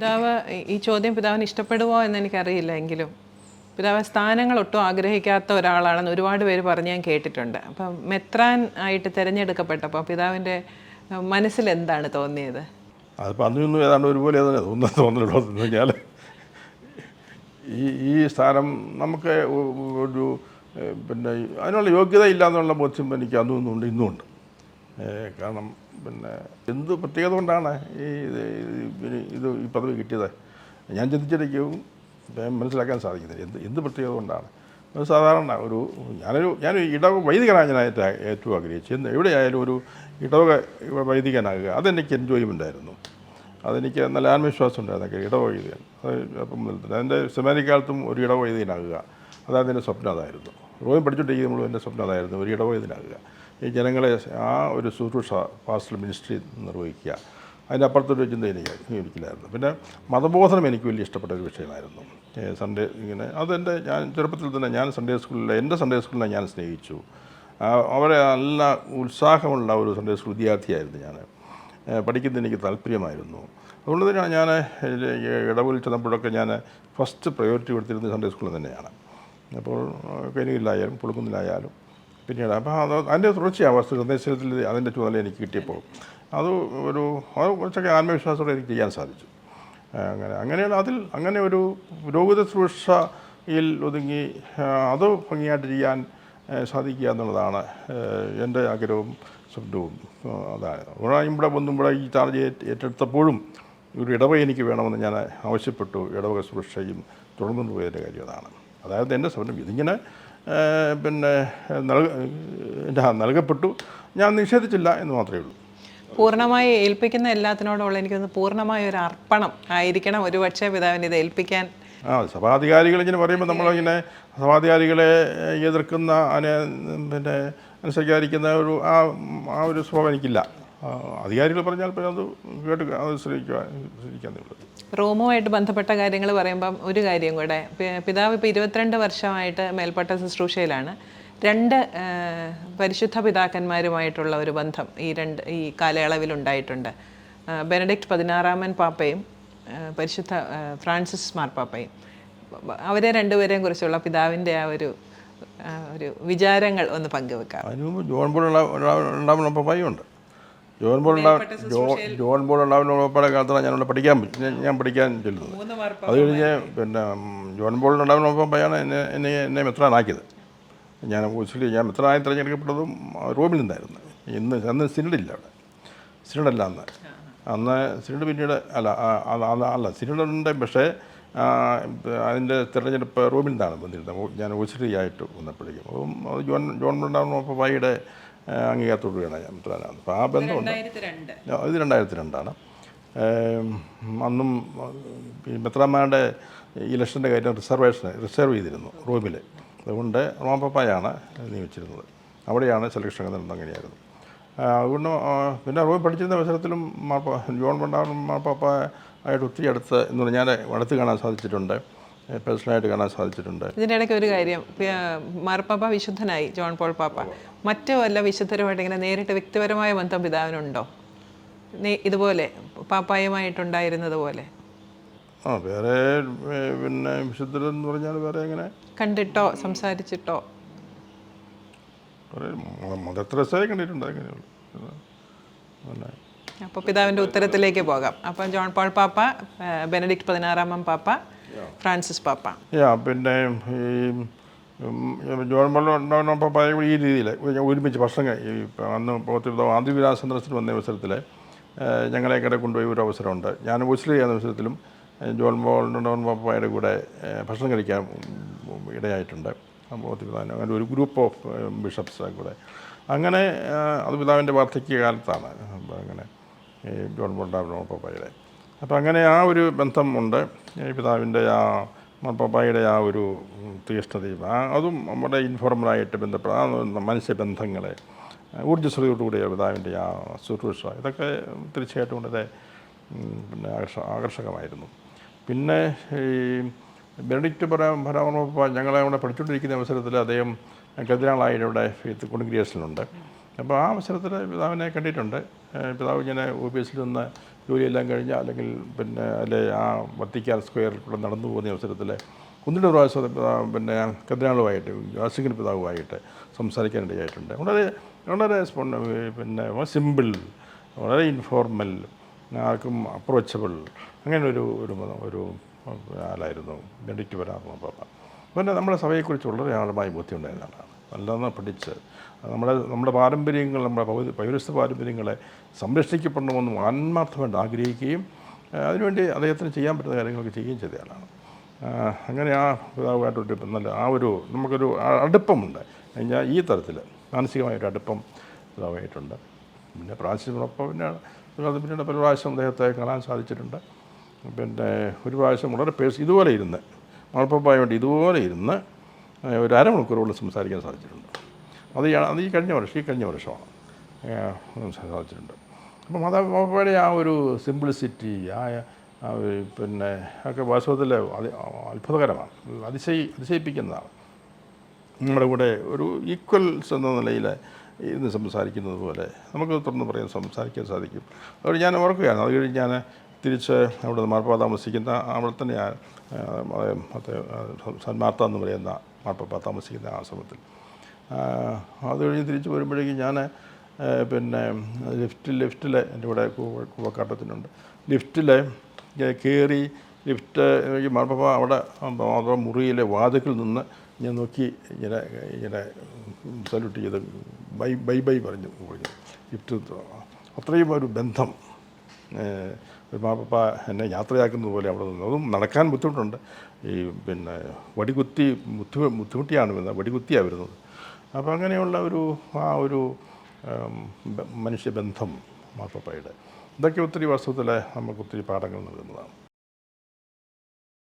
പിതാവ് ഈ- ചോദ്യം പിതാവിന് ഇഷ്ടപ്പെടുമോ എന്ന് എനിക്കറിയില്ല എങ്കിലും പിതാവ് സ്ഥാനങ്ങൾ ഒട്ടും ആഗ്രഹിക്കാത്ത ഒരാളാണെന്ന് ഒരുപാട് പേര് പറഞ്ഞ് ഞാൻ കേട്ടിട്ടുണ്ട്. അപ്പം മെത്രാൻ ആയിട്ട് തിരഞ്ഞെടുക്കപ്പെട്ടപ്പോൾ പിതാവിന്റെ മനസ്സിൽ എന്താണ് തോന്നിയത്? അതിപ്പോൾ അന്നൊന്നും ഏതാണ്ട് ഒരുപോലെ തന്നെ തോന്നുന്നത് തോന്നലുള്ളൂ എന്ന് കഴിഞ്ഞാൽ ഈ ഈ സ്ഥാനം നമുക്ക് ഒരു പിന്നെ അതിനുള്ള യോഗ്യത ഇല്ല എന്നുള്ള ബോധ്യം എനിക്ക് അന്നും ഇന്നും ഉണ്ട് ഇന്നും ഉണ്ട് കാരണം പിന്നെ എന്ത് പ്രത്യേകത കൊണ്ടാണ് ഈ ഇത് ഈ പദവി കിട്ടിയത്? ഞാൻ ചിന്തിച്ചിരിക്കും മനസ്സിലാക്കാൻ സാധിക്കുന്നില്ല എന്ത് എന്ത് പ്രത്യേകത കൊണ്ടാണ്? സാധാരണ ഒരു ഞാനൊരു ഞാൻ ഇടവ വൈദികനാണ് ഞാൻ ഏറ്റവും ആഗ്രഹിച്ചത് എന്ത് എവിടെയായാലും ഒരു ഇടവക വൈദികനാകുക. അതെനിക്ക് എൻജോയ്മെന്റ് ആയിരുന്നു. അതെനിക്ക് നല്ല ആത്മവിശ്വാസം ഉണ്ടായിരുന്നു ഇടവ വൈദികൻ. അത് അപ്പം എന്റെ സെമാനിക് കാലത്തും ഒരു ഇടവ വൈദികനാകുക. അതായത് എന്റെ സ്വപ്നം അതായിരുന്നു. റോയും പഠിച്ചുകൊണ്ടിരിക്കുന്ന മുഴുവൻ എന്റെ സ്വപ്നം അതായിരുന്നു. ഒരു ഇടവ വൈദികനാകുക. ഈ ജനങ്ങളെ ആ ഒരു ശുശ്രൂഷ പാസ്റ്റൽ മിനിസ്ട്രി നിർവഹിക്കുക. അതിന്റെ അപ്പുറത്തൊരു ചിന്ത എനിക്ക് എനിക്കില്ലായിരുന്നു. പിന്നെ മതബോധനം എനിക്ക് വലിയ ഇഷ്ടപ്പെട്ട ഒരു വിഷയമായിരുന്നു. സൺഡേ ഇങ്ങനെ അതെന്റെ ഞാൻ ചെറുപ്പത്തിൽ തന്നെ ഞാൻ സൺഡേ സ്കൂളിലെ എന്റെ സൺഡേ സ്കൂളിനെ ഞാൻ സ്നേഹിച്ചു. അവരെ നല്ല ഉത്സാഹമുള്ള ഒരു സൺഡേ സ്കൂൾ വിദ്യാർത്ഥിയായിരുന്നു ഞാൻ. പഠിക്കുന്നത് എനിക്ക് താല്പര്യമായിരുന്നു. അതുകൊണ്ട് തന്നെയാണ് ഞാൻ ഇടവിൽ ചെന്നപ്പോഴൊക്കെ ഞാൻ ഫസ്റ്റ് പ്രയോറിറ്റി കൊടുത്തിരുന്നത് സൺഡേ സ്കൂളിൽ തന്നെയാണ്. അപ്പോൾ കനിയിലായാലും പുളുക്കുന്നിലായാലും പിന്നീട് അപ്പോൾ അത് അതിന്റെ തുടർച്ചയാണ് വസ്തു നിർദ്ദേശത്തിൽ അതിന്റെ ചുമതല എനിക്ക് കിട്ടിയപ്പോൾ. അത് ഒരു അത് കുറച്ചൊക്കെ ആത്മവിശ്വാസത്തോടെ എനിക്ക് ചെയ്യാൻ സാധിച്ചു. അങ്ങനെ അങ്ങനെയുള്ള അതിൽ അങ്ങനെ ഒരു പുരോഗതി ശുശ്രൂഷയിൽ ഒതുങ്ങി അത് ഭംഗിയായിട്ട് ചെയ്യാൻ സാധിക്കുക എന്നുള്ളതാണ് എന്റെ ആഗ്രഹവും സ്വപ്നവും. അതാണ്. ഇവിടെ ഇവിടെ വന്നും ഇവിടെ ഈ ചാർജ് ഏറ്റെടുത്തപ്പോഴും ഒരു ഇടവ എനിക്ക് വേണമെന്ന് ഞാൻ ആവശ്യപ്പെട്ടു. ഇടവക സുരക്ഷയും തുടർന്നു പോയതിന്റെ കാര്യം അതാണ് അതായത് എന്റെ സ്വപ്നം. ഇതിങ്ങനെ പിന്നെ നൽകപ്പെട്ടു. ഞാൻ നിഷേധിച്ചില്ല എന്ന് മാത്രമേ ഉള്ളൂ. പൂർണമായി ഏൽപ്പിക്കുന്ന എല്ലാത്തിനോടുള്ള എനിക്കൊന്ന് പൂർണമായ ഒരു അർപ്പണം ആയിരിക്കണം. ഒരു പക്ഷേ പിതാവിന് ഇത് ഏൽപ്പിക്കാൻ ആ സഭാധികാരികൾ ഇങ്ങനെ പറയുമ്പോൾ നമ്മളിങ്ങനെ സഭാധികാരികളെ എതിർക്കുന്ന അതിനെ പിന്നെ അനുസരിക്കാതിരിക്കുന്ന ഒരു ആ ആ ഒരു സ്വഭാവം എനിക്കില്ല. അധികാരികൾ പറഞ്ഞാൽ പിന്നെ അത് കേട്ട് അത് ശ്രമിക്കാന്നേ ഉള്ളൂ റോമുമായിട്ട് ബന്ധപ്പെട്ട കാര്യങ്ങൾ പറയുമ്പം ഒരു കാര്യം കൂടെ. പിതാവ് ഇപ്പോൾ ഇരുപത്തിരണ്ട് വർഷമായിട്ട് മേൽപ്പട്ട ശുശ്രൂഷയിലാണ്. രണ്ട് പരിശുദ്ധ പിതാക്കന്മാരുമായിട്ടുള്ള ഒരു ബന്ധം ഈ രണ്ട് ഈ കാലയളവിൽ ഉണ്ടായിട്ടുണ്ട്. ബെനഡിക്ട് ബെനഡിക്റ്റ് പതിനാറാമൻ പാപ്പയും പരിശുദ്ധ ഫ്രാൻസിസ് മാർപ്പാപ്പയും അവരെ രണ്ടുപേരെയും കുറിച്ചുള്ള പിതാവിന്റെ ആ ഒരു ഒരു വിചാരങ്ങൾ ഒന്ന് പങ്കുവെക്കാം. ഉണ്ട് മുമ്പ് ജോൺ ബോൾ ഉണ്ടാവുന്ന പപ്പായുണ്ട് ജോൺ ബോൾ ജോൺ ബോൾ ഉണ്ടാവുന്ന പപ്പയുടെ കാലത്താണ് ഞാനിവിടെ പഠിക്കാൻ ഞാൻ- പഠിക്കാൻ ചെല്ലുന്നത്. അത് കഴിഞ്ഞ് പിന്നെ ജോൺ ബോൾ ഉണ്ടാവുന്ന പപ്പയാണ് എന്നെ എന്നെ എന്നെ മെത്രാനാക്കിയത്. ഞാൻ ഉച്ചിലി ഞാൻ മെത്രാനായി തിരഞ്ഞെടുക്കപ്പെട്ടതും റൂമിൽ നിന്നായിരുന്നു. ഇന്ന് അന്ന് സിനിഡില്ല അവിടെ. സിനിഡല്ല അന്ന്. അന്ന് സിനിഡ് പിന്നീട് അല്ല അല്ല സിനഡുണ്ട് പക്ഷേ അതിന്റെ തിരഞ്ഞെടുപ്പ് റൂമിൽ നിന്നാണ് വന്നിരുന്നത്. ഞാൻ ഉച്ചിലിയായിട്ട് വന്നപ്പോഴേക്കും. അപ്പം അത് ജോൺ ജോൺ ഉണ്ടാവുന്ന പപ്പായുടെ അംഗീകാരത്തോടുകൂടിയാണ് ഞാൻ മെത്രാനാകുന്നത് അപ്പോൾ ആ ബന്ധമുണ്ട്. ഇത് രണ്ടായിരത്തി രണ്ടാണ് അന്നും മെത്രാന്മാരുടെ ഇലക്ഷന്റെ കാര്യം റിസർവേഷൻ റിസർവ് ചെയ്തിരുന്നു റൂമിൽ അതുകൊണ്ട് റോമപ്പയാണ് നിയമിച്ചിരുന്നത് അവിടെയാണ് സെലക്ഷൻ നടന്നത് അങ്ങനെയായിരുന്നു. അതുകൊണ്ട് പിന്നെ റൂമിൽ പഠിച്ചിരുന്ന അവസരത്തിലും മാർപ്പ ജോൺ ബണ്ടാറും മാർപ്പാപ്പ ആയിട്ട് ഒത്തിരി അടുത്ത് എന്ന് പറഞ്ഞാൽ അടുത്ത് കാണാൻ സാധിച്ചിട്ടുണ്ട്. പേഴ്സണലായിട്ട് കാണാൻ സാധിച്ചിട്ടുണ്ട്. ഇതിന്റെ ഇടയ്ക്ക് ഒരു കാര്യം മാർപ്പാപ്പ വിശുദ്ധനായി ജോൺ പോൾ പാപ്പ. മറ്റു വല്ല വിശുദ്ധരുമായിട്ട് ഇങ്ങനെ നേരിട്ട് വ്യക്തിപരമായ ബന്ധം പിതാവിനുണ്ടോ? ഇതുപോലെ പാപ്പായുമായിട്ടുണ്ടായിരുന്നത് പോലെ. ആ വേറെ പിന്നെ വിശുദ്ധരെന്ന് പറഞ്ഞാൽ വേറെ എങ്ങനെ? കണ്ടിട്ടോ സംസാരിച്ചിട്ടോ? കണ്ടിട്ടുണ്ട് അങ്ങനെയുള്ളൂ പിന്നെ അപ്പോൾ പിതാവിന്റെ ഉത്തരത്തിലേക്ക് പോകാം. അപ്പം ജോൺ പോൾ പാപ്പ ബെനഡിക്ട് പതിനാറാമൻ പാപ്പ ഫ്രാൻസിസ് പാപ്പ. യാ പിന്നെ ഈ ജോൺ ഉണ്ടാകുന്നപ്പോൾ പഴയ ഈ രീതിയിൽ ഒരുമിച്ച് കഴി- ഈ അന്ന് പോകത്തിൽ സന്ദർശനം വന്ന അവസരത്തിൽ ഞങ്ങളെ കട കൊണ്ടുപോയി ഒരു അവസരമുണ്ട്. ഞാൻ ഉച്ചിൽ ചെയ്യുന്ന അവസരത്തിലും ജോൺ ഡോൺ പാപ്പയുടെ കൂടെ ഭക്ഷണം കഴിക്കാൻ ഇടയായിട്ടുണ്ട്. പോകത്തിൽ അങ്ങനെ ഒരു ഗ്രൂപ്പ് ഓഫ് ബിഷപ്സ് കൂടെ. അങ്ങനെ അത് പിതാവിന്റെ വാർദ്ധക്യ കാലത്താണ് അങ്ങനെ ഈ ജോൺ ഡോൺ പാപ്പയുടെ അപ്പോൾ അങ്ങനെ ആ ഒരു ബന്ധം ഉണ്ട്. ഈ പിതാവിന്റെ ആ മാർപ്പാപ്പായുടെ ആ ഒരു തീഷ്ണതയും ആ അതും നമ്മുടെ ഇൻഫോർമലായിട്ട് ബന്ധപ്പെട്ട ആ മനുഷ്യബന്ധങ്ങളെ ഊർജസ്വതയോടുകൂടിയ പിതാവിന്റെ ആ ശുശ്രൂഷ ഇതൊക്കെ തീർച്ചയായിട്ടും വളരെ പിന്നെ ആകർഷ ആകർഷകമായിരുന്നു. പിന്നെ ഈ ബെനഡിക്റ്റ് ഭരാമപ്പ ഞങ്ങളെ അവിടെ പഠിച്ചുകൊണ്ടിരിക്കുന്ന അവസരത്തിൽ അദ്ദേഹം കതിരാളായിട്ട് ഇവിടെ കോൺഗ്രിയേഷനിലുണ്ട് അപ്പോൾ ആ അവസരത്തിൽ പിതാവിനെ കണ്ടിട്ടുണ്ട്. പിതാവ് ഇങ്ങനെ ഓഫീസിൽ നിന്ന് ജോലിയെല്ലാം കഴിഞ്ഞ് അല്ലെങ്കിൽ പിന്നെ അല്ലെ ആ വത്തിക്കാൻ സ്ക്വയറിൽ കൂടെ നടന്നു പോകുന്ന അവസരത്തിൽ കുന്നിന്റെ പ്രാവശ്യം പിന്നെ കദ്രാളുമായിട്ട് യാസിംഗിന് പിതാവുമായിട്ട് സംസാരിക്കാനിടയായിട്ടുണ്ട് വളരെ വളരെ പിന്നെ സിമ്പിൾ വളരെ ഇൻഫോർമൽ ആർക്കും അപ്രോച്ചബിൾ അങ്ങനെ ഒരു ഒരു ഒരു ആളായിരുന്നു. ബെനഡിക്റ്റ് വരാറുള്ള പിന്നെ നമ്മുടെ സഭയെക്കുറിച്ച് വളരെ ആഴമായി ബോധ്യമുണ്ടായിരുന്ന ആളാണ്. നല്ലതെന്ന് പഠിച്ച് നമ്മുടെ നമ്മുടെ പാരമ്പര്യങ്ങൾ നമ്മുടെ പൗര- പൗരസ്ത്യ പാരമ്പര്യങ്ങളെ സംരക്ഷിക്കപ്പെടണമെന്നും ആത്മാർത്ഥമായിട്ട് ആഗ്രഹിക്കുകയും അതിനുവേണ്ടി അദ്ദേഹത്തിന് ചെയ്യാൻ പറ്റുന്ന കാര്യങ്ങളൊക്കെ ചെയ്യുകയും ചെയ്ത ആളാണ്. ആ, അങ്ങനെ ആ പിതാവുമായിട്ടൊരു നല്ല ആ ഒരു നമുക്കൊരു അടുപ്പമുണ്ട്. കഴിഞ്ഞാൽ ഈ തരത്തിൽ മാനസികമായൊരു അടുപ്പം പിതാവായിട്ടുണ്ട് പിന്നെ പ്രാവശ്യമൊപ്പം പിന്നെ പിന്നീട് പല പ്രാവശ്യം അദ്ദേഹത്തെ കാണാൻ സാധിച്ചിട്ടുണ്ട്. പിന്നെ ഒരു പ്രാവശ്യം വളരെ പേഴ്സ് ഇതുപോലെ ഇരുന്ന് വേണ്ടി ഇതുപോലെ ഇരുന്ന് ഒരു അരമണിക്കൂറോളം സംസാരിക്കാൻ സാധിച്ചിട്ടുണ്ട്. അത് അത് ഈ കഴിഞ്ഞ വർഷം ഈ കഴിഞ്ഞ വർഷമാണ്. സാധിച്ചിട്ടുണ്ട്. അപ്പം മാതാപാപ്പയുടെ ആ ഒരു സിംപ്ലിസിറ്റി ആ പിന്നെ ഒക്കെ വാസ്തവത്തിൽ അത് അത്ഭുതകരമാണ്. അതിശയി അതിശയിപ്പിക്കുന്നതാണ്. നമ്മുടെ കൂടെ ഒരു ഈക്വൽസ് എന്ന നിലയിൽ ഇന്ന് സംസാരിക്കുന്നത് പോലെ നമുക്ക് തുറന്ന് പറയാൻ സംസാരിക്കാൻ സാധിക്കും. അതുകൊണ്ട് ഞാൻ ഓർക്കുകയാണ് അത് കഴിഞ്ഞ് ഞാൻ തിരിച്ച് അവിടെ മാർപ്പാ താമസിക്കുന്ന അവിടെ തന്നെ മറ്റേ സന്മാർത്ത എന്ന് പറയുന്ന മാർപ്പാപ്പ താമസിക്കുന്ന ആശ്രമത്തിൽ. അത് കഴിഞ്ഞ് തിരിച്ച് വരുമ്പോഴേക്കും ഞാൻ പിന്നെ ലിഫ്റ്റ് ലിഫ്റ്റിൽ എന്റെ ഇവിടെ കൂവ- കൂവക്കാട്ടത്തിനുണ്ട്. ലിഫ്റ്റിൽ കയറി ലിഫ്റ്റ് മാർപ്പാപ്പ അവിടെ അവിടെ മുറിയിലെ വാതുക്കിൽ നിന്ന് ഞാൻ നോക്കി ഇങ്ങനെ ഇങ്ങനെ സല്യൂട്ട് ചെയ്ത് ബൈ ബൈ ബൈ പറഞ്ഞു പറഞ്ഞു. ലിഫ്റ്റ് അത്രയും ഒരു ബന്ധം. ഒരു മാപ്പ എന്നെ യാത്രയാക്കുന്നത് പോലെ അവിടെ നിന്നു. അതും നടക്കാൻ ബുദ്ധിമുട്ടുണ്ട്. ഈ പിന്നെ വടികുത്തി ബുദ്ധി ബുദ്ധിമുട്ടിയാണ് വരുന്നത്. വടികുത്തിയാണ് വരുന്നത്. അപ്പോൾ അങ്ങനെയുള്ള ഒരു ആ ഒരു മനുഷ്യബന്ധം മാപ്പപ്പയുടെ. ഇതൊക്കെ ഒത്തിരി വാസ്തവത്തിൽ നമുക്ക് ഒത്തിരി പാഠങ്ങൾ നൽകുന്നതാണ്.